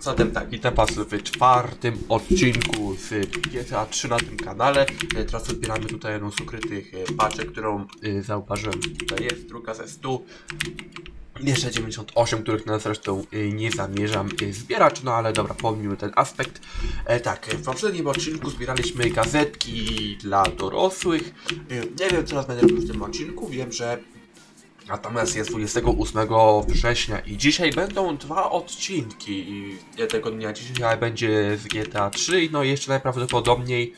Zatem tak, witam was w czwartym odcinku z GTA 3 na tym kanale. E, Teraz odbieramy tutaj jedną z ukrytych e, paczek, którą e, zauważyłem. Tutaj jest druga ze 100. Jeszcze 98, których na zresztą nie zamierzam zbierać, no ale dobra, pomijmy ten aspekt. Tak, w poprzednim odcinku zbieraliśmy gazetki dla dorosłych. Nie wiem, co teraz będę robił w tym odcinku. Wiem, że Natomiast jest 28 września i dzisiaj będą dwa odcinki i jednego dnia dzisiaj będzie z GTA 3 no i jeszcze najprawdopodobniej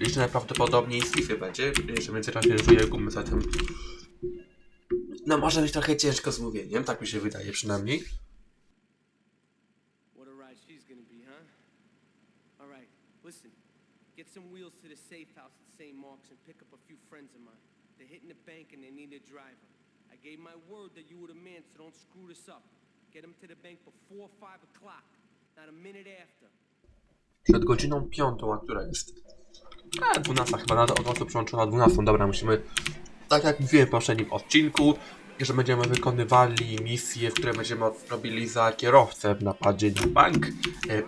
jeszcze najprawdopodobniej z FIFA będzie, jeszcze w międzyczasie rzuję gumy, zatem no może być trochę ciężko z mówieniem, tak mi się wydaje przynajmniej. Get some wheels to the safe house at St. Mark's and pick up a few friends of mine. They're hitting the bank and they need a driver. I gave my word that you were the man, so don't screw this up. Get them to the bank before 5 o'clock, not a minute after. Przed godziną piątą, a która jest? A, 12 chyba, na od razu przełączona 12. Dobra, musimy, tak jak mówiłem w poprzednim odcinku, że będziemy wykonywali misje, które będziemy robili za kierowcę w napadzie na bank. E,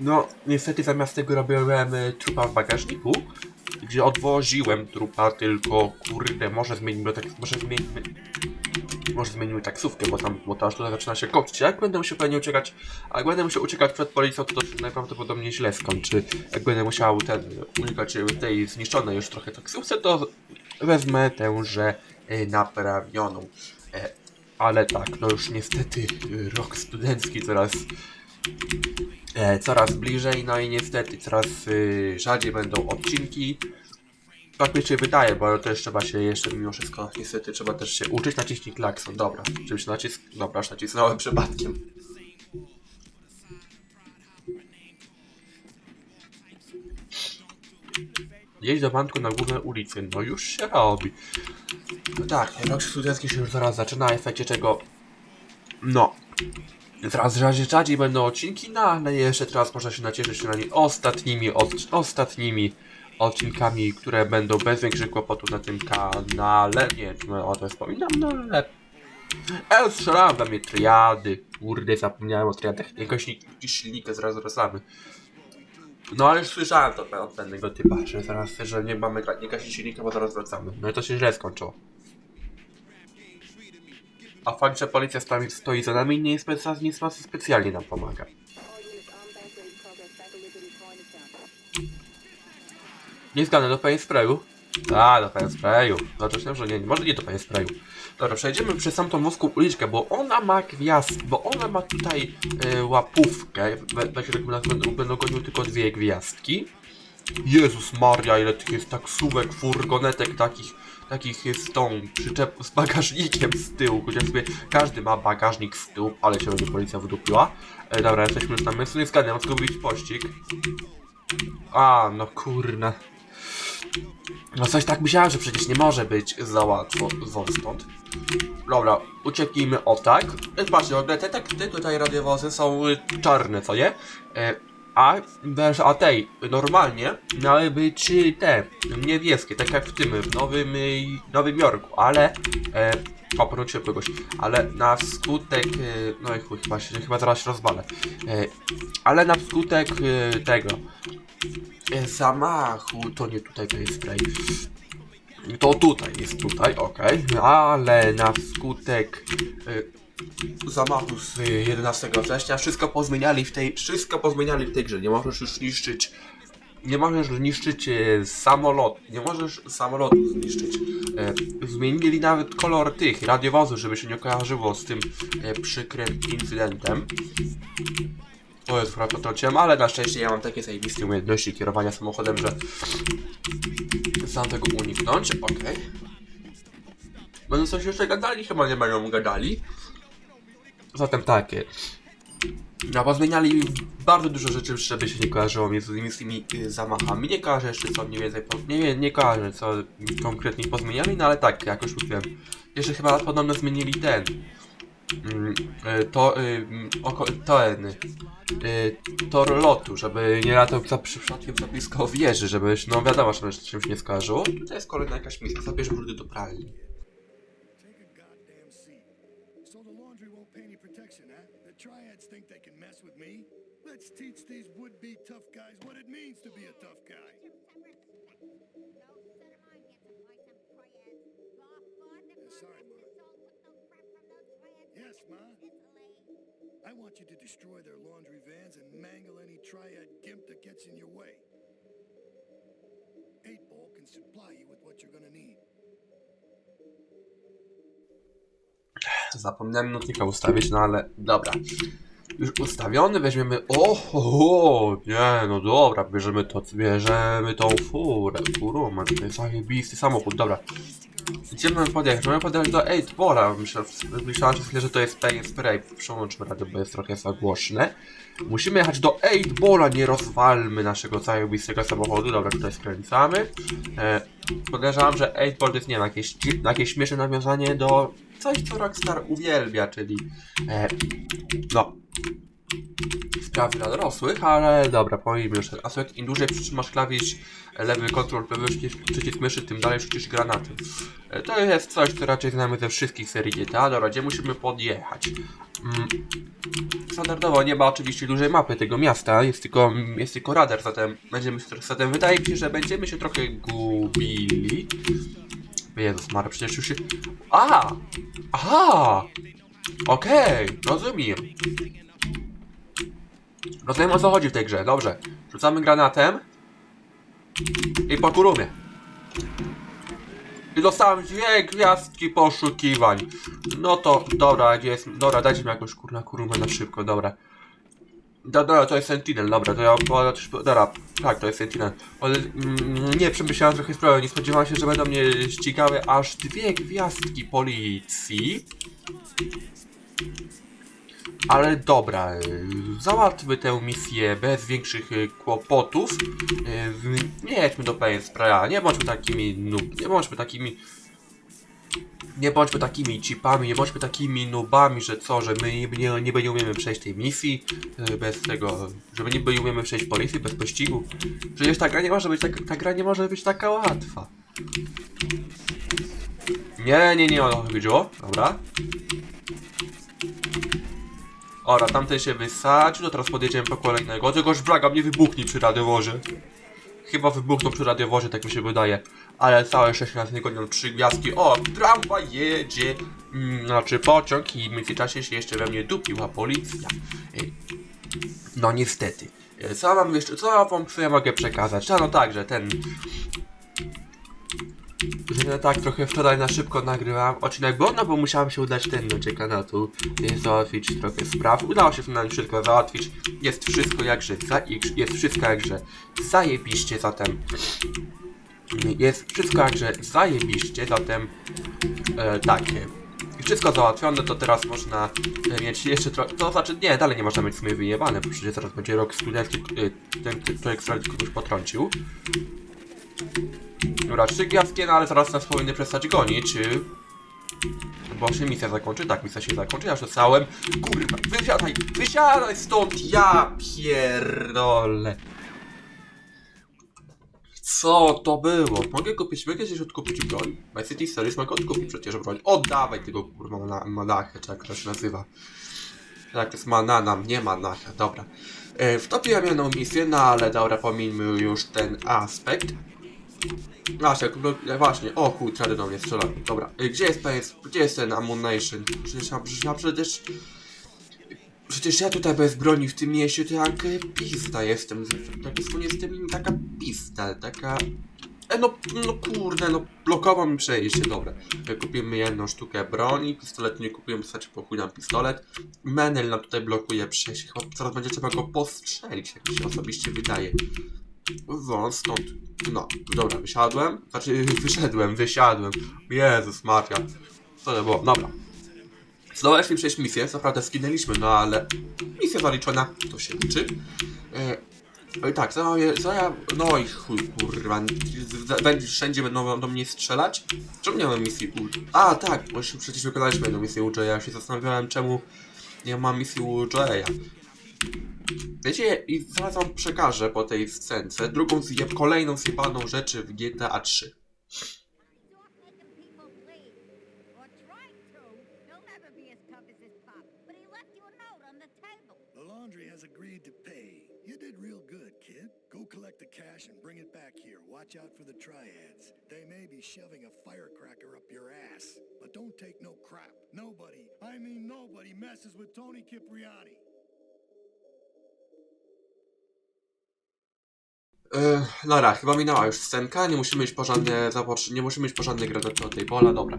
No, niestety zamiast tego robiłem e, trupa w bagażniku, gdzie odwoziłem trupa, tylko kurde, może zmienimy tak, może zmienimy, może zmienimy taksówkę, bo tam, bo to aż tutaj zaczyna się kopcić. Jak będę musiał pewnie uciekać, a jak będę musiał uciekać przed policją, to to najprawdopodobniej źle skończy. Jak będę musiał ten, unikać tej zniszczonej już trochę taksówce, to wezmę tęże e, naprawioną. E, ale tak, no już niestety e, rok studencki coraz e, coraz bliżej, no i niestety coraz e, rzadziej będą odcinki. Tak mi się wydaje, bo też trzeba się jeszcze mimo wszystko, niestety trzeba też się uczyć. Naciśnij klakson, dobra. Się nacisk... Dobra, aż nacisnąłem przypadkiem. Jedź do banku na główne ulicy, no już się robi. No tak, rok studencki się już zaraz zaczyna, w efekcie czego... No, Teraz rzadziej, rzadziej będą odcinki, no ale jeszcze teraz można się nacieszyć przynajmniej ostatnimi, od, ostatnimi odcinkami, które będą bez większych kłopotów na tym kanale. Nie wiem, czy o tym wspominam, no ale... E, strzelałem we mnie triady. Kurde, zapomniałem o triadach. Jakoś silnika zaraz rozlamy. No ale już słyszałem to od pewnego typa, że zaraz, że nie mamy nie silnika, bo zaraz wracamy. No i to się źle skończyło. A fakt, że policja stoi, stoi za nami nie jest nie spe- specjalnie nam pomaga. Nie zgadnę, do pay sprayu? A, do pay sprayu. Znaczy, że nie, może nie do pay sprayu. Dobra, przejdziemy przez samą wąską uliczkę, bo ona ma gwiazd, bo ona ma tutaj e, łapówkę. Jak nas będą, będą goniły tylko dwie gwiazdki. Jezus Maria, ile tych jest taksówek, furgonetek takich, takich z tą przyczep z bagażnikiem z tyłu, chociaż sobie każdy ma bagażnik z tyłu, ale się będzie policja wydupiła. E, dobra, jesteśmy już na miejscu, nie zgadnę, mam zgubić pościg. A, no kurna. No coś tak myślałem, że przecież nie może być za łatwo stąd. Dobra, ucieknijmy o tak. E, Patrzcie, w ogóle te, te, te tutaj radiowozy są y, czarne, co nie? E, a, wiesz, a tej, normalnie miały być y, te, niebieskie, tak jak w tym, w Nowym, y, Nowym Jorku, ale... E, się kogoś, ale na skutek, y, no i chuj, chyba, się, chyba zaraz się rozbalę, e, ale na skutek y, tego, e, zamachu, to nie tutaj to jest spray. To tutaj jest tutaj, okej, ale na skutek e, zamachu z e, 11 września wszystko pozmieniali w tej, wszystko pozmieniali w tej grze. Nie możesz już niszczyć, nie możesz niszczyć e, samolot, nie możesz samolotu zniszczyć. E, zmienili nawet kolor tych radiowozów, żeby się nie kojarzyło z tym e, przykrym incydentem. To jest trochę potrąciłem, ale na szczęście ja mam takie zajebiste umiejętności kierowania samochodem, że sam tego uniknąć. Okej. Będą coś jeszcze gadali? Chyba nie będą gadali. Zatem takie. No bo zmieniali bardzo dużo rzeczy, żeby się nie kojarzyło między innymi z tymi y, zamachami. Nie kojarzę jeszcze co mniej więcej, po, nie, nie, nie co konkretnie pozmieniali, no ale tak, jak już mówiłem. Jeszcze chyba podobno zmienili ten. Mm, y, to, y, mm, oko, ten, tor lotu, żeby nie latał za przypadkiem za blisko wieży, żeby, no wiadomo, żeby czymś nie skojarzyło. Tutaj jest kolejna jakaś misja, zabierz brudy do pralni. Want you to destroy their laundry vans and mangle any triad gimp that gets in your way. Eight Ball can supply you with what you're gonna need. Zapomniałem notnika ustawić, no ale dobra. Już ustawiony, weźmiemy. Oho, nie, no dobra, bierzemy to, bierzemy tą furę. Furą, jest zajebisty samochód, dobra. Idziemy podjechać, mamy podjechać do 8 Bola. Myślę, myślałem przez chwilę, że to jest Pay Spray. Przełączmy radio, bo jest trochę za głośne. Musimy jechać do 8 Bola, nie rozwalmy naszego zajebistego samochodu. Dobra, tutaj skręcamy. E, podejrzewam, że 8 Ball to jest, nie wiem, jakieś, jakieś śmieszne nawiązanie do coś, co Rockstar uwielbia, czyli e, no, sprawy dla dorosłych, ale dobra, pomijmy już ten aspekt. Im dłużej przytrzymasz klawisz lewy kontrol, lewy przycisk- myszy, tym dalej rzucisz granaty. E, To jest coś, co raczej znamy ze wszystkich serii GTA. Dobra, gdzie musimy podjechać? Mm. Standardowo nie ma oczywiście dużej mapy tego miasta, jest tylko, jest tylko radar, zatem będziemy zatem wydaje mi się, że będziemy się trochę gubili. Jezus Mary, przecież już się... A! Aha! Okej, rozumiem. Rozumiem o co chodzi w tej grze, dobrze. Rzucamy granatem. I po kurumie. I dostałem dwie gwiazdki poszukiwań. No to, dobra, gdzie jest, dobra, dajcie mi jakąś kurna kurumę na szybko, dobra. Do, dobra, to jest Sentinel, dobra, to ja dobra, tak, to jest Sentinel. Ale mm, nie, przemyślałem trochę sprawę, nie spodziewałem się, że będą mnie ścigały aż dwie gwiazdki policji. Ale dobra, y, załatwmy tę misję bez większych y, kłopotów. W- Nie jedźmy do PS Spraya, nie bądźmy takimi nub, nie bądźmy takimi nie bądźmy takimi chipami, nie bądźmy takimi nubami, że co, że my nie, nie umiemy przejść tej misji bez tego, że my nie umiemy przejść policji bez pościgu. Przecież ta gra nie może być tak, ta gra nie może być taka łatwa. Nie, nie, nie o to chodziło, dobra. Ora, tamten się wysadził, to teraz podjedziemy po kolejnego. Tegoż blaga mnie wybuchnie przy radiowozie. Chyba wybuchnął przy radiowozie, tak mi się wydaje. Ale całe 6 razy gonią 3 gwiazdki. O, tramwaj jedzie! Mm, znaczy pociąg i w międzyczasie się jeszcze we mnie dupiła policja. Ej, No niestety. E, Co mam jeszcze, co wam co ja mogę przekazać? A no tak, że ten... Tak trochę wczoraj na szybko nagrywałem odcinek, bo no bo musiałem się udać ten do i załatwić trochę spraw. Udało się to wszystko załatwić. Jest wszystko jakże za, jest wszystko jakże zajebiście, zatem jest wszystko jakże zajebiście, zatem e, tak. e, Wszystko załatwione, to teraz można e, mieć jeszcze trochę. To znaczy, nie, dalej nie można mieć w sumie wyjebane, bo przecież zaraz będzie rok studencki, e, ten, ten człowiek który kogoś potrącił. Dobra, trzy gwiazdki, no ale zaraz nas powinny przestać gonić. y, Bo się misja zakończy, tak, misja się zakończy, ja już dostałem. Kurwa, wysiadaj, wysiadaj stąd, ja pierdolę. Co to było? Mogę kupić, mogę gdzieś odkupić broń? My City mogę odkupić przecież broń. Oddawaj tego kurwa mana- manachę, czy jak to się nazywa. Tak, to jest manana, nie manacha, dobra. E, wtopiłem jedną misję, no ale dobra, pomijmy już ten aspekt. Właśnie, no, właśnie, o chuj, do mnie strzela. Dobra, y, gdzie jest PS, gdzie jest ten ammunition? Przecież ja, przecież ja przecież... Przecież ja tutaj bez broni w tym mieście to jak e, pizda jestem. Tak dosłownie jestem taka pizda, taka... E, no, no kurde, no blokował mi przejście, dobra. E, Kupimy jedną sztukę broni, pistolet nie kupiłem, wystarczy po chuj nam pistolet. Menel nam tutaj blokuje przejście, chyba zaraz będzie trzeba go postrzelić, jak mi się osobiście wydaje. Wąs stąd. No, dobra, wysiadłem. Znaczy, wyszedłem, wysiadłem. Jezus Maria. Co to było? Dobra. Zdołaliśmy przejść misję, co prawda skinęliśmy, no ale misja zaliczona, to się liczy. E, no i tak, co, ja- co ja... No i chuj, kurwa, będzie, wszędzie będą do mnie strzelać? Czemu nie mam misji u... A, tak, bo przecież wykonaliśmy jedną misję u ja się zastanawiałem, czemu nie mam misji u. Wiecie, i zaraz wam przekażę po tej scence drugą kolejną zjebaną rzeczy w GTA 3. Stop making people bleed. Or trying to. He'll never be as tough as his pop. But he left you a note on the table. The laundry has has agreed to pay. You did real good, kid. Go collect the cash and bring it back here. Watch out for the triads. They may be shoving a firecracker up your ass. But don't take no crap. Nobody, I mean nobody, messes with Tony Cipriani. Yy, dobra, chyba minęła już scenka, nie musimy iść po żadne zapocz- nie musimy iść po żadne gry do, tej pola, dobra.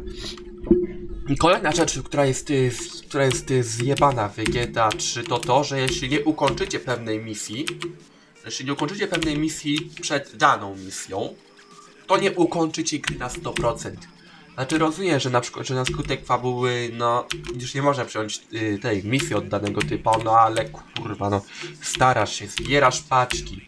Kolejna rzecz, która jest, y, która jest y, zjebana w GTA 3 to to, że jeśli nie ukończycie pewnej misji, jeśli nie ukończycie pewnej misji przed daną misją, to nie ukończycie gry na 100%. Znaczy rozumiem, że na przykład, że na skutek fabuły, no, już nie można przyjąć y, tej misji od danego typu, no ale kurwa, no, starasz się, zbierasz paczki,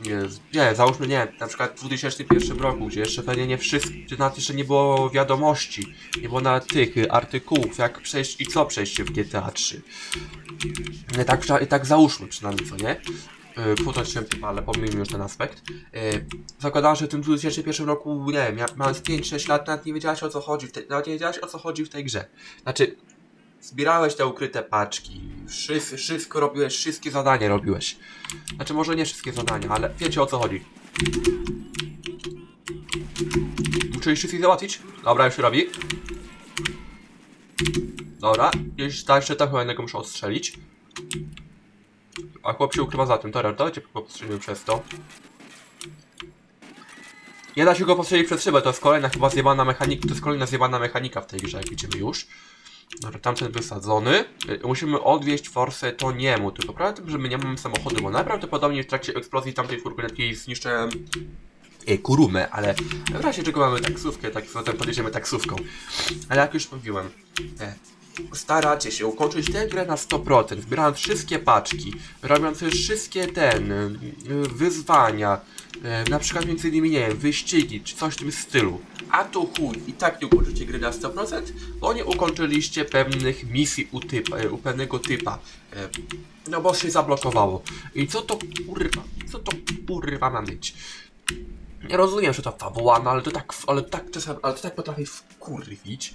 nie, nie, załóżmy nie, na przykład w 2001 roku, gdzie jeszcze pewnie nie wszystko, gdzie nawet jeszcze nie było wiadomości, nie było nawet tych artykułów, jak przejść i co przejść w GTA 3. Nie, tak, tak załóżmy przynajmniej, co nie? Yy, Półtocznie, ale pomijmy już ten aspekt. Yy, zakładam, że w tym 2001 roku, nie wiem, ja- mając 5-6 lat, nawet nie wiedziałeś o co chodzi w nawet nie wiedziałeś o co chodzi w tej grze. Znaczy, zbierałeś te ukryte paczki, wszystko, wszystko robiłeś, wszystkie zadania robiłeś. Znaczy może nie wszystkie zadania, ale wiecie o co chodzi. Musieli wszystkich załatwić? Dobra, już robi. Dobra, jeszcze jeszcze tam chyba jednego muszę odstrzelić. A chłop się ukrywa za tym, dobra, dajcie go postrzelimy przez to. Nie da się go postrzelić przez szybę, to jest kolejna chyba zjebana mechanika, to jest kolejna zjebana mechanika w tej grze, jak widzimy już. Dobra, tamten wysadzony. Y, Musimy odwieźć forsę to niemu, tylko prawda tym, że my nie mamy samochodu, bo najprawdopodobniej w trakcie eksplozji tamtej furgonetki zniszczyłem y, kurumę, ale w razie czego mamy taksówkę, tak zatem podjedziemy taksówką. Ale jak już mówiłem, e, staracie się ukończyć tę grę na 100%, zbierając wszystkie paczki, robiąc wszystkie ten, y, wyzwania, y, na przykład między innymi, nie wiem, wyścigi, czy coś w tym stylu. A tu chuj, i tak nie ukończycie gry na 100%, bo nie ukończyliście pewnych misji u, typa, y, u pewnego typa. No bo się zablokowało. I co to kurwa, co to kurwa ma być? Rozumiem, że to fabuła, no ale to tak, ale tak czasem, ale to tak potrafi wkurwić.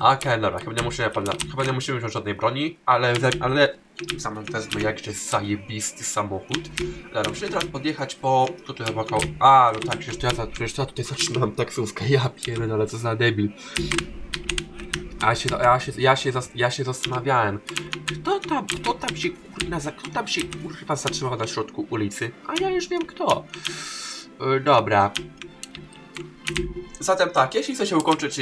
Okej, dobra, chyba nie musimy, chyba nie musimy żadnej broni, ale, ale sam wezmę jakże zajebisty samochód. Dobra, muszę teraz podjechać po... Tutaj chyba koło... A, no tak, przecież to ja, przecież to ja tutaj zaczynam taksówkę, ja pierdolę, co za debil. A się, ja się, ja się, ja się zastanawiałem, kto tam, kto tam się kurwa, kto tam się kurwa zatrzymał na środku ulicy? A ja już wiem kto. E, Dobra. Zatem tak, jeśli chcecie ukończyć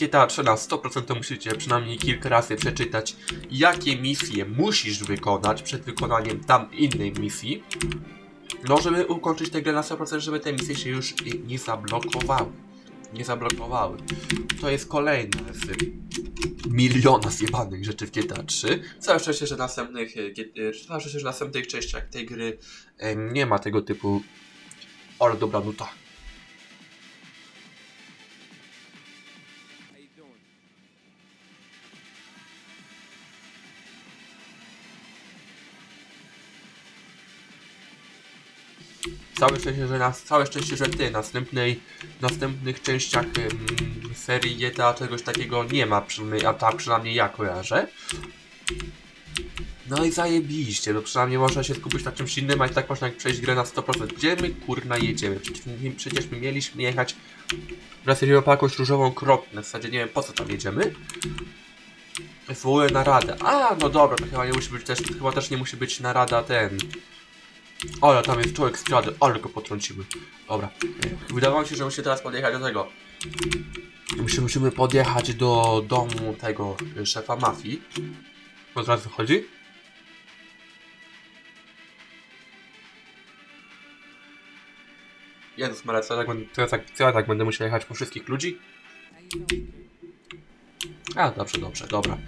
GTA 3 na 100%, to musicie przynajmniej kilka razy przeczytać, jakie misje musisz wykonać przed wykonaniem tam innej misji. No, żeby ukończyć tę grę na 100%, żeby te misje się już y, nie zablokowały. Nie zablokowały. To jest kolejna z miliona zjebanych rzeczy w GTA 3. Całe szczęście, że następnych, y, y, szczęście, że następnych częściach tej gry nie ma tego typu... Ale dobra nuta. How Całe szczęście, że nas, całe szczęście, że ty następnej, następnych częściach ym, serii GTA czegoś takiego nie ma, przynajmniej, a tak przynajmniej ja kojarzę. No i zajebiście, bo przynajmniej można się skupić na czymś innym, a i tak można przejść grę na 100%. Gdzie my kurna jedziemy? Przecież, my- przecież my mieliśmy jechać na serio po jakąś różową kropkę, na zasadzie nie wiem po co tam jedziemy. Zwołuję naradę. A, no dobra, to chyba nie musi być też, chyba też nie musi być narada ten, ale tam jest człowiek z dziady, ale go potrąciły. Dobra. Wydawało mi się, że musimy teraz podjechać do tego. Musimy, musimy podjechać do domu tego y, szefa mafii. Od razu chodzi? Jezus Maria, co ja tak będę, co ja tak, co ja tak będę musiał jechać po wszystkich ludzi? A, dobrze, dobrze, dobra.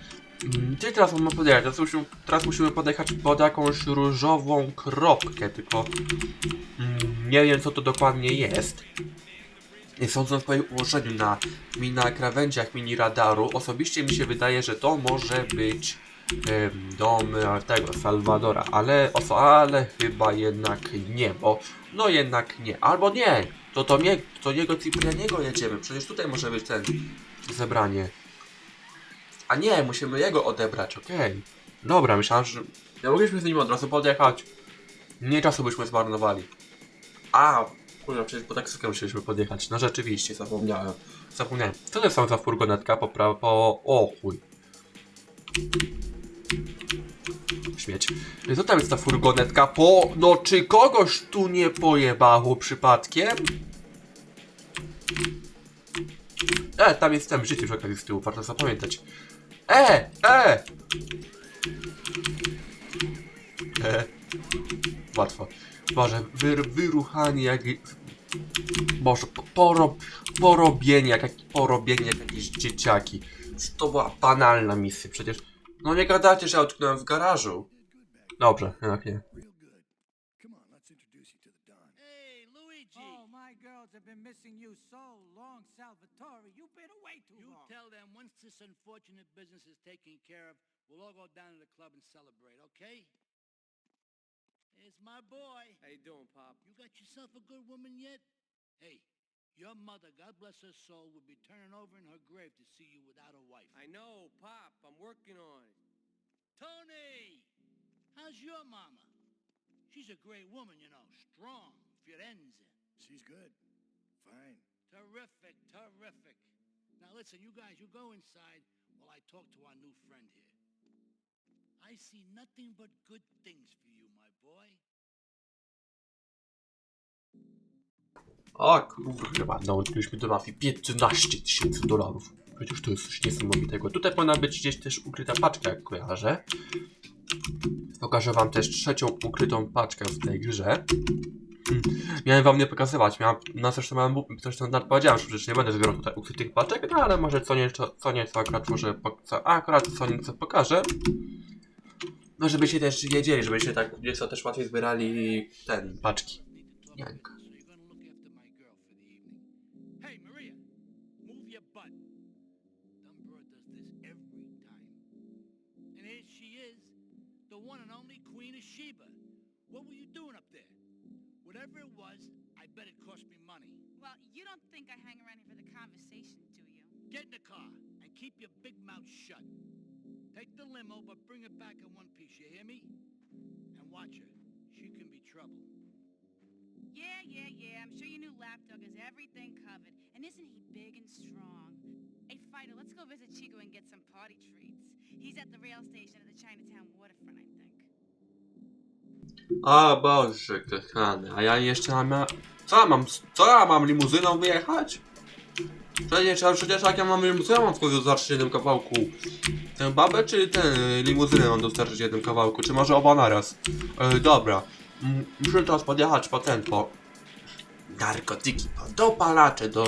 Mm, Gdzie teraz mamy podjechać? Teraz musimy, teraz musimy podjechać pod jakąś różową kropkę, tylko mm, nie wiem co to dokładnie jest. Sądząc po jej ułożeniu na, na krawędziach mini radaru, osobiście mi się wydaje, że to może być dom tego Salwadora, ale, oso, ale chyba jednak nie, bo no jednak nie, albo nie, to to nie, to niego Ciprianiego jedziemy, przecież tutaj może być ten zebranie. A nie, musimy jego odebrać, okej. Dobra, myślałem, że nie mogliśmy z nim od razu podjechać. Nie czasu byśmy zmarnowali. A, kurwa, przecież po taksówkę musieliśmy podjechać. No rzeczywiście, zapomniałem. Zapomniałem. Co to jest tam za furgonetka po prawo, po... O chuj. Śmieć. Co tam jest ta furgonetka po... No czy kogoś tu nie pojebało przypadkiem? E, tam jest ten życie przy okazji z tyłu, warto zapamiętać. E, e! E. Łatwo. Boże, wyr, wyruchanie jak... Boże, po- porob, porobienie jak, porobienie jak jakieś dzieciaki. To była banalna misja, przecież... No nie gadacie, że ja utknąłem w garażu. Dobrze, jednak nie. Been missing you so long, Salvatore. You've been away too You long. tell them once this unfortunate business is taken care of, we'll all go down to the club and celebrate, okay? It's my boy. How you doing, Pop? You got yourself a good woman yet? Hey, your mother, God bless her soul, would be turning over in her grave to see you without a wife. I know, Pop. I'm working on it. Tony! How's your mama? She's a great woman, you know, strong, Firenze. She's good. Fine. Terrific, terrific. Now listen, you guys, you go inside while I talk to our new friend here. I see nothing but good things for you, my boy. O kurwa, nałączyliśmy do mafii 15 tysięcy dolarów. Przecież to jest coś niesamowitego. Tutaj powinna być gdzieś też ukryta paczka, jak kojarzę. Pokażę wam też trzecią ukrytą paczkę w tej grze. Miałem wam nie pokazywać, miałem, no zresztą miałem, zresztą nawet powiedziałem, że przecież nie będę zbierał tutaj ukrytych paczek, no ale może co nieco, co nieco akurat może, co, akurat co nieco pokażę. No żebyście też wiedzieli, żebyście tak nieco też łatwiej zbierali ten, paczki. Sheba. What were you doing up there? Whatever it was, I bet it cost me money. Well, you don't think I hang around here for the conversation, do you? Get in the car and keep your big mouth shut. Take the limo, but bring it back in one piece. You hear me? And watch her. She can be trouble. Yeah, yeah, yeah. I'm sure your new lapdog has everything covered. And isn't he big and strong? Hey, Fido, let's go visit Chico and get some party treats. He's at the rail station at the Chinatown waterfront, I think. O Boże, kochany, a ja jeszcze mam... Co ja mam, co ja mam limuzyną wyjechać? Przecież, a przecież jak ja mam limuzynę, mam tylko dostarczyć jednym kawałku. Tę babę czy tę limuzynę mam dostarczyć jednym kawałku, czy może oba naraz? E, dobra, muszę teraz podjechać po ten, po... Narkotyki, po dopalacze do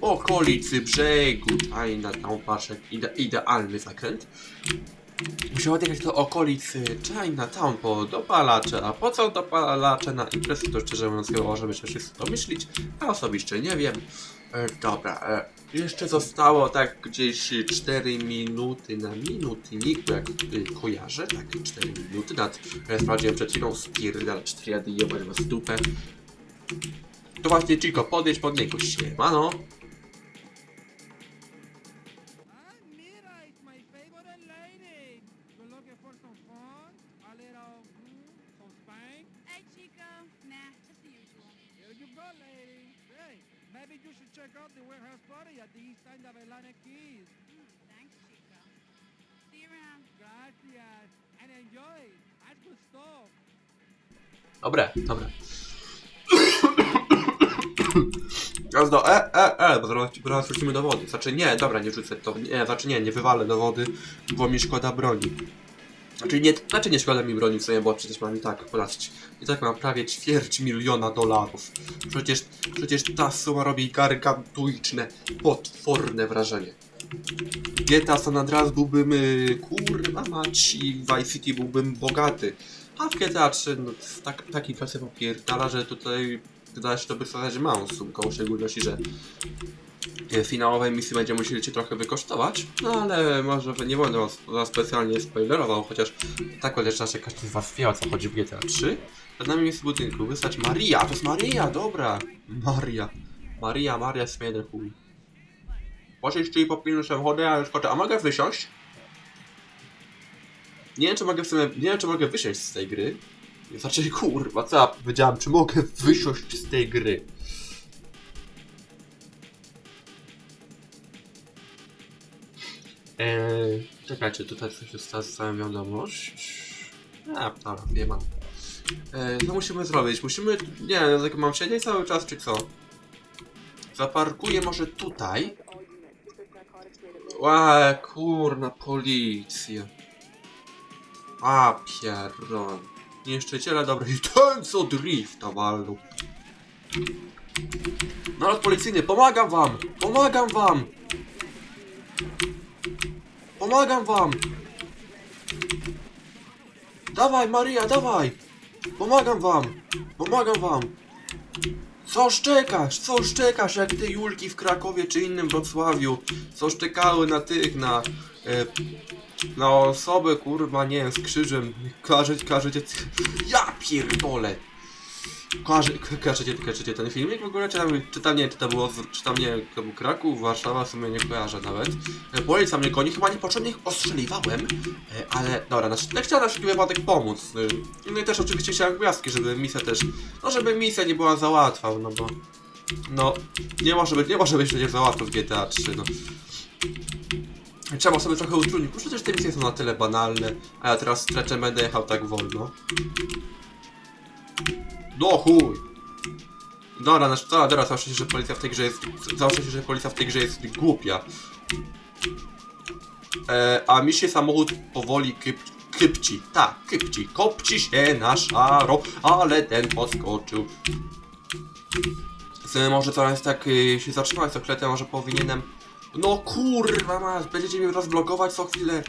okolicy brzegu. Aj, na tą paszę, ide, idealny zakręt. Muszę odjechać do okolicy Chinatown po dopalacze, a po co dopalacze na imprezy, to szczerze mówiąc chyba możemy się wszyscy domyślić, a osobiście nie wiem. E, dobra, e, jeszcze zostało tak gdzieś 4 minuty na minutnik, jak y, kojarzę, tak 4 minuty, nad, ja sprawdziłem przed chwilą, spierdala 4 jady i jebać was dupę. To właśnie Chico, podjedź pod niego, siemano. Go, lady. Hey, maybe you should check out the warehouse party at the East End of Atlantic Keys. Mm, thanks, Chico. See you around. Gracias. And enjoy. That's good stuff. Dobre, dobre. Teraz do e, e, e, bo zaraz, zaraz wrócimy do wody. Znaczy nie, dobra, nie rzucę to, nie, znaczy nie, nie wywalę do wody, bo mi szkoda broni. Znaczy nie, znaczy nie szkoda mi broni w sumie, bo przecież mam i tak, popatrzcie, i tak mam prawie ćwierć miliona dolarów. Przecież, przecież ta suma robi gargantuiczne, potworne wrażenie. GTA San Andreas byłbym, y, kurwa mać, i Vice City byłbym bogaty. A w GTA 3, no, tak, taki kwestia popierdala, że tutaj wydaje się to by wskazać małą sumką, w szczególności, że finałowej misji będziemy musieli cię trochę wykosztować, no ale może nie będę was, was specjalnie spoilerował, chociaż tak chociaż raczej każdy z was wie o co chodzi w GTA 3. Przed nami jest w budynku, wystać Maria, to jest Maria, dobra, Maria, Maria, Maria, śmiedy chuj. Posiedź czyli popilnuj samochody, a już potem, a mogę wysiąść? Nie wiem, czy mogę w sumie, nie wiem, czy mogę wysiąść z tej gry. Znaczy, kurwa, co ja powiedziałem, czy mogę wysiąść z tej gry? Eee, czekajcie, tutaj coś jest zostawiam wiadomość. A, dobra, nie mam. Eee, co musimy zrobić? Musimy, nie wiem, tak mam siedzieć cały czas, czy co? Zaparkuję może tutaj. Ła, kurna, policja. A, pierdol. Niszczyciele dobry. I ten co drifta walnął. Naród policyjny, pomagam wam! Pomagam wam! Pomagam wam! Dawaj, Maria, dawaj! Pomagam wam! Pomagam wam! Co szczekasz? Co szczekasz jak te Julki w Krakowie czy innym Wrocławiu? Co szczekały na tych, na... E, na osoby, kurwa, nie wiem, z krzyżem. Każecie, każecie... Ja pierdolę! Każecie, każecie ten filmik w ogóle? Czy tam, czy nie, czy to było, czy tam nie, to był Kraków, Warszawa, w sumie nie kojarzę nawet. E, Policja mnie goni, chyba niepotrzebnie ich ostrzeliwałem, e, ale dobra, znaczy, ja chciałem na wszelki wypadek pomóc. e, No i też oczywiście chciałem gwiazdki, żeby misja też, no żeby misja nie była za łatwa, no bo... No, nie może być, nie może być przecież za łatwo w GTA 3, no. Trzeba sobie trochę utrudnić, bo przecież te misje są na tyle banalne, a ja teraz streczem będę jechał tak wolno. No chuj! Dobra, znaczy co, dobra, zawsze się, że policja w tej grze jest, zawsze się, że policja w tej grze jest głupia. E, a mi się samochód powoli kyp, kypci, tak, kypci, kopci się na szaro, ale ten podskoczył. Sobie może teraz tak y, się zatrzymać z okletem, może powinienem... No kurwa masz, będziecie mnie rozblokować co chwilę.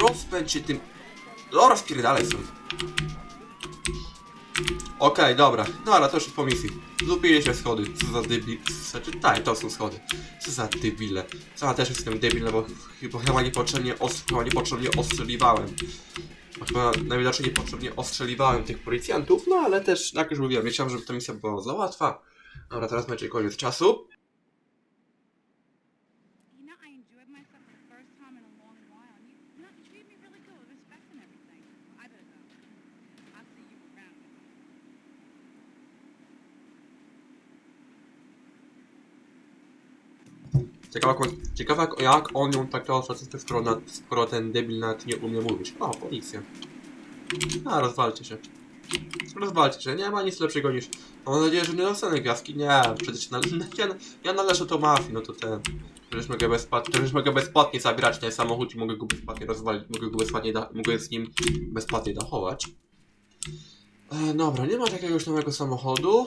Rozpędź się tym... No rozpierdalaj stąd. Okej, dobra. No ale to już po misji. Zupili się schody. Co za debil... Znaczy, tak, to są schody. Co za debile. Co ja też jestem debil, bo chyba chyba niepotrzebnie, os chyba niepotrzebnie ostrzeliwałem. Bo Chyba najwidoczniej niepotrzebnie ostrzeliwałem tych policjantów, no ale też, jak już mówiłem, chciałem, żeby ta misja była za łatwa. Dobra, teraz będzie koniec czasu. You know, I enjoyed myself for the first time in a long while. And you, you know, you treated me really good with respect and everything. I better go. I'll see you around. On- ciekawe jak, on ją tak traktował, skoro, na, skoro ten debil nawet nie umie mówić. O, policja. A, rozwalcie się. Rozwalcie się, nie ma nic lepszego niż... Mam nadzieję, że nie dostanę gwiazdki. Nie, przecież na, ja, ja należę do mafii, no to ten... Przecież mogę, bezpłatnie, przecież mogę bezpłatnie zabierać ten samochód i mogę go bezpłatnie rozwalić, mogę go bezpłatnie, da, mogę z nim bezpłatnie dachować. E, dobra, nie ma jakiegoś nowego samochodu.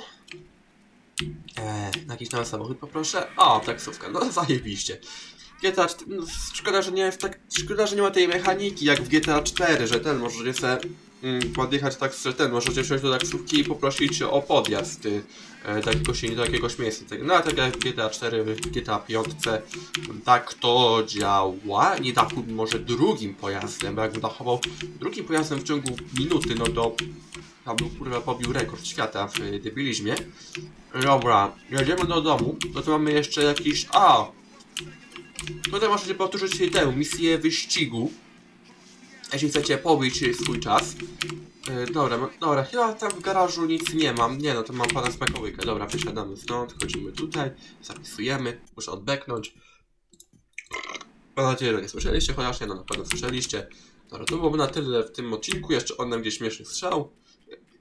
Eee, jakiś nowy samochód poproszę. O, taksówka, no zajebiście. GTA 4, no, szkoda, że nie jest tak, szkoda, że nie ma tej mechaniki jak w GTA 4, że ten możecie sobie podjechać tak, że ten, możecie wsiąść do taksówki i poprosić o podjazd y, e, do, jakiegoś, do jakiegoś miejsca. Tak, no tak jak w GTA 4, w GTA 5, tak to działa. Nie dachłbym może drugim pojazdem, bo jakbym dachował drugim pojazdem w ciągu minuty, no to tam był kurwa pobił rekord świata w y, debilizmie. Dobra, jedziemy do domu. No to mamy jeszcze jakiś. A! Tutaj możecie powtórzyć tę misję wyścigu. Jeśli chcecie pobić swój czas. Yy, dobra, dobra, chyba tam w garażu nic nie mam. Nie no, to mam pana smakołyka. Dobra, wysiadamy stąd, chodzimy tutaj, zapisujemy. Muszę odbeknąć. Mam nadzieję, że nie słyszeliście, chociaż nie, no na pewno słyszeliście. Dobra, to byłoby na tyle w tym odcinku. Jeszcze on nam gdzieś śmieszny strzał.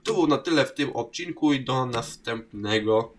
To było na tyle w tym odcinku i do następnego.